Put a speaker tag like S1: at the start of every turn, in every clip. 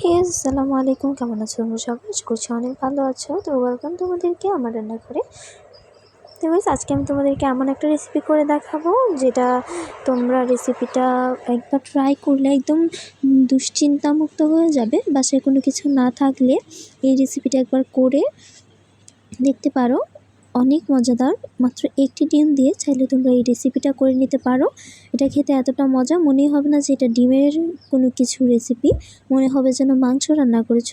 S1: হে আসসালামু আলাইকুম। কেমন আছো তোমরা সবাই? করছি অনেক ভালো আছো। তো ওয়েলকাম তোমাদেরকে আমার রান্নাঘরে। তো guys, আজকে আমি তোমাদেরকে এমন একটা রেসিপি করে দেখাবো যেটা তোমরা রেসিপিটা একবার ট্রাই করলে একদম দুশ্চিন্তামুক্ত হয়ে যাবে। বাসায় কোনো কিছু না থাকলে এই রেসিপিটা একবার করে দেখতে পারো। অনেক মজাদার। মাত্র একটি ডিম দিয়ে চাইলে তোমরা এই রেসিপিটা করে নিতে পারো। এটা খেতে এতটা মজা, মনেই হবে না যে এটা ডিমের কোনো কিছু রেসিপি মনে হবে যেন মাংস রান্না করেছ।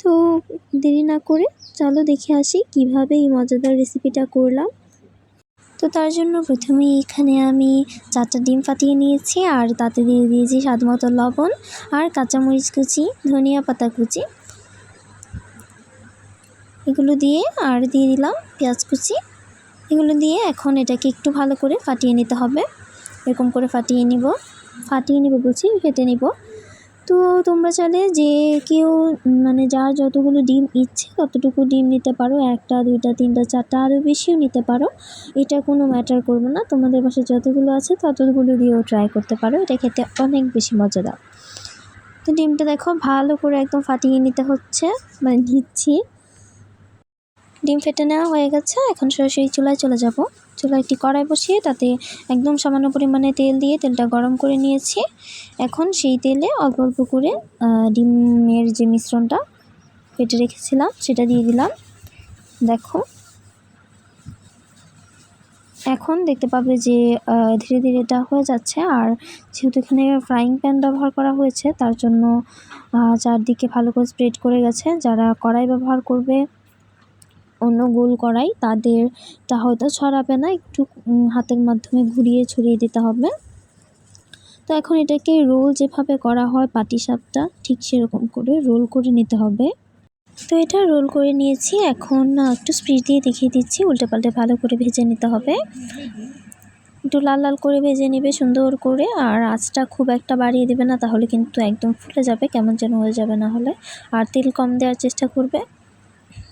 S1: তো দেরি না করে চলো দেখে আসি কীভাবে এই মজাদার রেসিপিটা করলাম। তো তার জন্য প্রথমে এখানে আমি চারটা ডিম ফাটিয়ে নিয়েছি, আর তাতে দিয়ে দিয়েছি স্বাদ মতো লবণ আর কাঁচামরিচ কুচি, ধনিয়া পাতা কুচি। এগুলো দিয়ে আর দিয়ে দিলাম পেঁয়াজ কুচি। এগুলো দিয়ে এখন এটাকে একটু ভালো করে ফাটিয়ে নিতে হবে। এরকম করে ফাটিয়ে নিব। ফাটিয়ে নিব বলছি, ফেটে নিব। তো তোমরা চাইলে যে কেউ মানে যার যতগুলো ডিম ইচ্ছে ততটুকু ডিম নিতে পারো। একটা, দুইটা, তিনটা, চারটা আরও বেশিও নিতে পারো। এটা কোনো ম্যাটার করবে না। তোমাদের বাসায় যতগুলো আছে ততগুলো দিয়েও ট্রাই করতে পারো। এটা খেতে অনেক বেশি মজাদার। তো ডিমটা দেখো ভালো করে একদম ফাটিয়ে নিতে হচ্ছে। মানে নিচ্ছি। ডিম ফেটে নেওয়া হয়ে গেছে। এখন সরাসরি চুলায় চলে যাব। চুলায় একটি কড়াই বসিয়ে তাতে একদম সামান্য পরিমাণে তেল দিয়ে তেলটা গরম করে নিয়েছি। এখন সেই তেলে অল্প অল্প করে ডিমের যে মিশ্রণটা ফেটে রেখেছিলাম সেটা দিয়ে দিলাম। দেখো। এখন দেখতে পাবে যে ধীরে ধীরে এটা হয়ে যাচ্ছে। আর যেহেতু এখানে ফ্রাইং প্যান ব্যবহার করা হয়েছে, তার জন্য চারদিকে ভালো করে স্প্রেড করে গেছে। যারা কড়াই ব্যবহার করবে অন্য গোল কড়াই তাদেরটা হয়তো ছড়াবে না, একটু হাতের মাধ্যমে ঘুরিয়ে ছড়িয়ে দিতে হবে। তো এখন এটাকে রোল যেভাবে করা হয়, পাটিসাপটা ঠিক সেরকম করে রোল করে নিতে হবে। তো এটা রোল করে নিয়েছি, এখন একটু স্পিড দিয়ে দেখিয়ে দিচ্ছি উল্টে পাল্টে ভালো করে ভেজে নিতে হবে। একটু লাল লাল করে ভেজে নেবে সুন্দর করে, আর আঁচটা খুব একটা বাড়িয়ে দেবে না, তাহলে কিন্তু একদম ফুলে যাবে, কেমন যেন হয়ে যাবে না হলে। আর তেল কম দেওয়ার চেষ্টা করবে।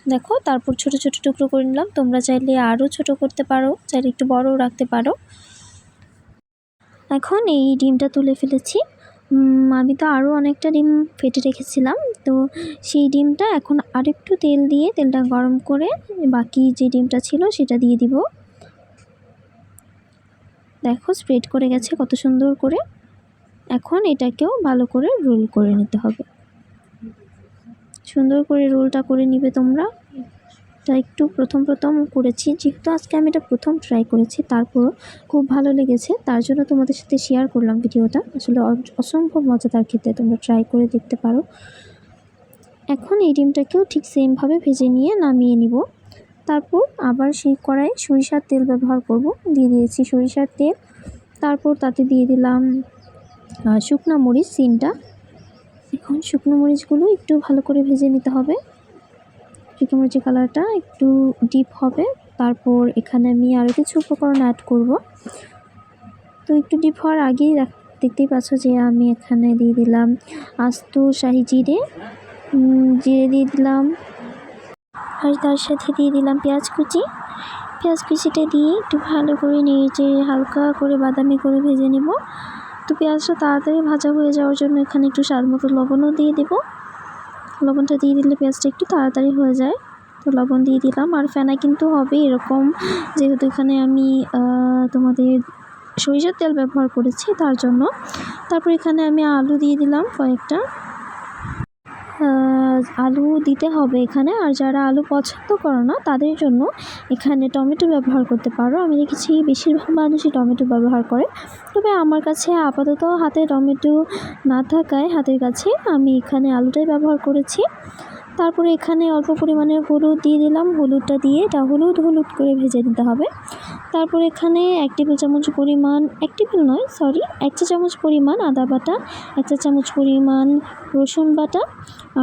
S1: দেখো, তারপর ছোট ছোট টুকরো করে নিলাম। তোমরা চাইলে আরও ছোট করতে পারো, চাইলে একটু বড়ও রাখতে পারো। এখন এই ডিমটা তুলে ফেলেছি। আমি তো আরও অনেকটা ডিম ফেটে রেখেছিলাম। তো সেই ডিমটা এখন আরেকটু তেল দিয়ে, তেলটা গরম করে বাকি যে ডিমটা ছিল সেটা দিয়ে দিব। দেখো স্প্রেড করে গেছে কত সুন্দর করে। এখন এটাকেও ভালো করে রোল করে নিতে হবে। সুন্দর করে রোলটা করে নিবে তোমরা। তা একটু প্রথম প্রথম করেছি। যেহেতু আজকে আমি এটা প্রথম ট্রাই করেছি, তারপরও খুব ভালো লেগেছে। তার জন্য তোমাদের সাথে শেয়ার করলাম ভিডিওটা। আসলে অসম্ভব মজাদার খেতে তোমরা ট্রাই করে দেখতে পারো। এখন এই ডিমটাকেও ঠিক সেমভাবে ভেজে নিয়ে নামিয়ে নিব। তারপর আবার সেই কড়াই সরিষার তেল ব্যবহার করব। দিয়ে দিয়েছি সরিষার তেল। তারপর তাতে দিয়ে দিলাম শুকনা মরিচ সিনটা এখন শুকনো মরিচগুলো একটু ভালো করে ভেজে নিতে হবে। শুকনো মরিচের কালারটা একটু ডিপ হবে। তারপর এখানে আমি আরও কিছু উপকরণ অ্যাড করব। তো একটু ডিপ হওয়ার আগেই দেখতেই পাচ্ছ যে আমি এখানে দিয়ে দিলাম আস্ত শাহি জিরে জিরে দিয়ে দিলাম, আর তার সাথে দিয়ে দিলাম পেঁয়াজ কুচি। পেঁয়াজ কুচিটা দিয়ে একটু ভালো করে নিয়ে হালকা করে বাদামি করে ভেজে নেব। তো পেঁয়াজটা তাড়াতাড়ি ভাজা হয়ে যাওয়ার জন্য এখানে একটু স্বাদ মতো লবণও দিয়ে দেব। লবণটা দিয়ে দিলে পেঁয়াজটা একটু তাড়াতাড়ি হয়ে যায়। তো লবণ দিয়ে দিলাম। আর ফেনা কিন্তু হবে এরকম। যেহেতু এখানে আমি তোমাদের সরিষার তেল ব্যবহার করেছি তার জন্য। তারপর এখানে আমি আলু দিয়ে দিলাম কয়েকটা। আলু দিতে হবে এখানে। আর যারা আলু পছন্দ করো না, তাদের জন্য এখানে টমেটো ব্যবহার করতে পারো। আমি দেখেছি বেশিরভাগ মানুষই টমেটো ব্যবহার করে। তবে আমার কাছে আপাতত হাতে টমেটো না থাকায় হাতের কাছে আমি এখানে আলুটাই ব্যবহার করেছি। তারপরে এখানে অল্প পরিমাণে হলুদ দিয়ে দিলাম। হলুদটা দিয়ে এটা হলুদ হলুদ করে ভেজে নিতে হবে। তারপর এখানে এক টেবিল চামচ পরিমাণ, এক টেবিল নয় সরি এক চা চামচ পরিমাণ আদা বাটা, এক চা চামচ পরিমাণ রসুন বাটা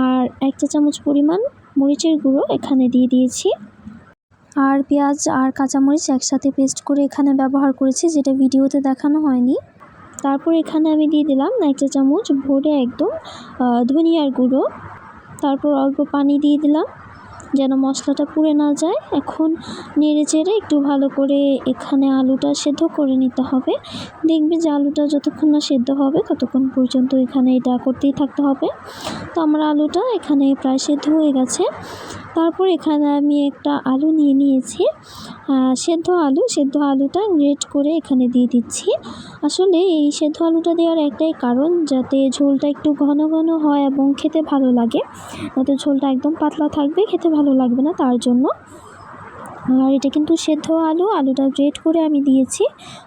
S1: আর এক চা চামচ পরিমাণ মরিচের গুঁড়ো এখানে দিয়ে দিয়েছি। আর পেঁয়াজ আর কাঁচামরিচ একসাথে পেস্ট করে এখানে ব্যবহার করেছি, যেটা ভিডিওতে দেখানো হয়নি। তারপর এখানে আমি দিয়ে দিলাম এক চা চামচ ভরে একদম ধনিয়ার গুঁড়ো। তারপর অল্প পানি দিয়ে দিলাম। যেন মশলাটা পুড়ে না যায়। এখন নেড়ে চেড়ে একটু ভালো করে এখানে আলুটা সেদ্ধ করে নিতে হবে। দেখবে যে আলুটা যতক্ষণ না সেদ্ধ হবে ততক্ষণ পর্যন্ত এখানে এটা করতেই থাকতে হবে। তো আমার আলুটা এখানে প্রায় সেদ্ধ হয়ে গেছে। তারপর এখানে আমি একটা আলু নিয়ে নিয়েছি। সেদ্ধ আলু, সেদ্ধ আলুটা গ্রেট করে এখানে দিয়ে দিচ্ছি। আসলে এই সেদ্ধ আলুটা দেওয়ার একটাই কারণ যাতে ঝোলটা একটু ঘন ঘন হয় এবং খেতে ভালো লাগে। নয়তো ঝোলটা একদম পাতলা থাকবে, খেতে ভালো লাগবে না তার জন্য। আর এটা কিন্তু সেদ্ধ আলু, আলুটা গ্রেট করে আমি দিয়েছি।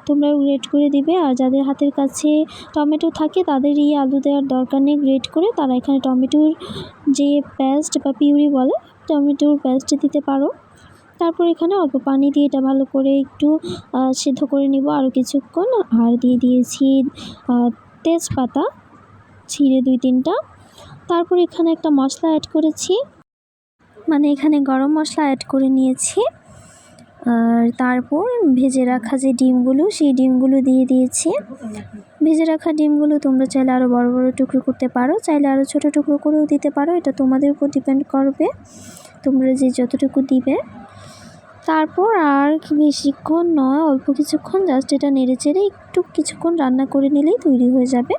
S1: তোমরা গ্রেট করে দিবে। আর যাদের হাতের কাছে টমেটো থাকে, তাদের এই আলু দেওয়ার দরকার নেই গ্রেট করে। তারা এখানে টমেটোর যে পেস্ট বা পিউরি বলে, টমেটোর পেস্ট দিতে পারো। তারপর এখানে অল্প পানি দিয়ে এটা ভালো করে একটু সিদ্ধ করে নিব আরও কিছুক্ষণ। আর দিয়ে দিয়েছি তেজপাতা, ছিঁড়ে দুই তিনটা। তারপর এখানে একটা মশলা অ্যাড করেছি। মানে এখানে গরম মশলা অ্যাড করে নিয়েছি। আর তারপর ভেজে রাখা যে ডিমগুলো, সেই ডিমগুলো দিয়ে দিয়েছি। ভেজে রাখা ডিমগুলো তোমরা চাইলে আরও বড় বড় টুকরো করতে পারো, চাইলে আরও ছোটো টুকরো করেও দিতে পারো, এটা তোমাদের উপর ডিপেন্ড করবে। তোমরা যে যতটুকু দিবে। তারপর আর বেশিক্ষণ নয়, অল্প কিছুক্ষণ জাস্ট এটা নেড়ে চেড়ে একটু কিছুক্ষণ রান্না করে নিলেই তৈরি হয়ে যাবে।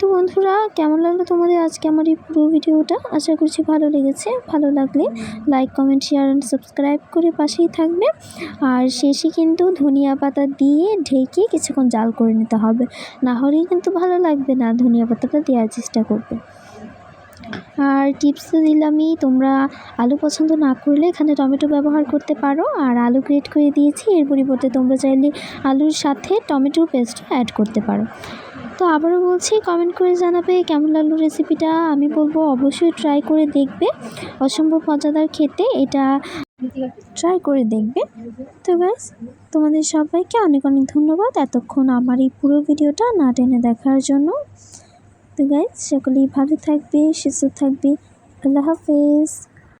S1: তো বন্ধুরা, কেমন লাগল তোমাদের আজকে আমার এই পুরো ভিডিওটা? আশা করছি ভালো লেগেছে। ভালো লাগলে like comment share and subscribe করে পাশেই থাকবে। আর শেষে কিন্তু ধনিয়া পাতা দিয়ে ঢেকে কিছুক্ষণ জাল করে নিতে হবে। না হলেই কিন্তু ভালো লাগবে না ধনিয়া পাতাটা দেওয়ার চেষ্টা করবে আর টিপস তো দিলামই, তোমরা আলু পছন্দ না করলে এখানে টমেটো ব্যবহার করতে পারো। আর আলু গ্রেট করে দিয়েছি, এর পরিবর্তে তোমরা চাইলে আলুর সাথে টমেটোর পেস্ট অ্যাড করতে পারো। তো আবারও বলছি কমেন্ট করে জানাবে কেমন লাগল রেসিপিটা আমি বলব অবশ্যই ট্রাই করে দেখবে। অসম্ভব মজাদার খেতে, এটা ট্রাই করে দেখবে। তো ব্যাস তোমাদের সবাইকে অনেক অনেক ধন্যবাদ এতক্ষণ আমার এই পুরো ভিডিওটা না টেনে দেখার জন্য। তো গাইজ সকলেই ভালো থাকবে, সুস্থ থাকবে। আল্লাহ হাফেজ।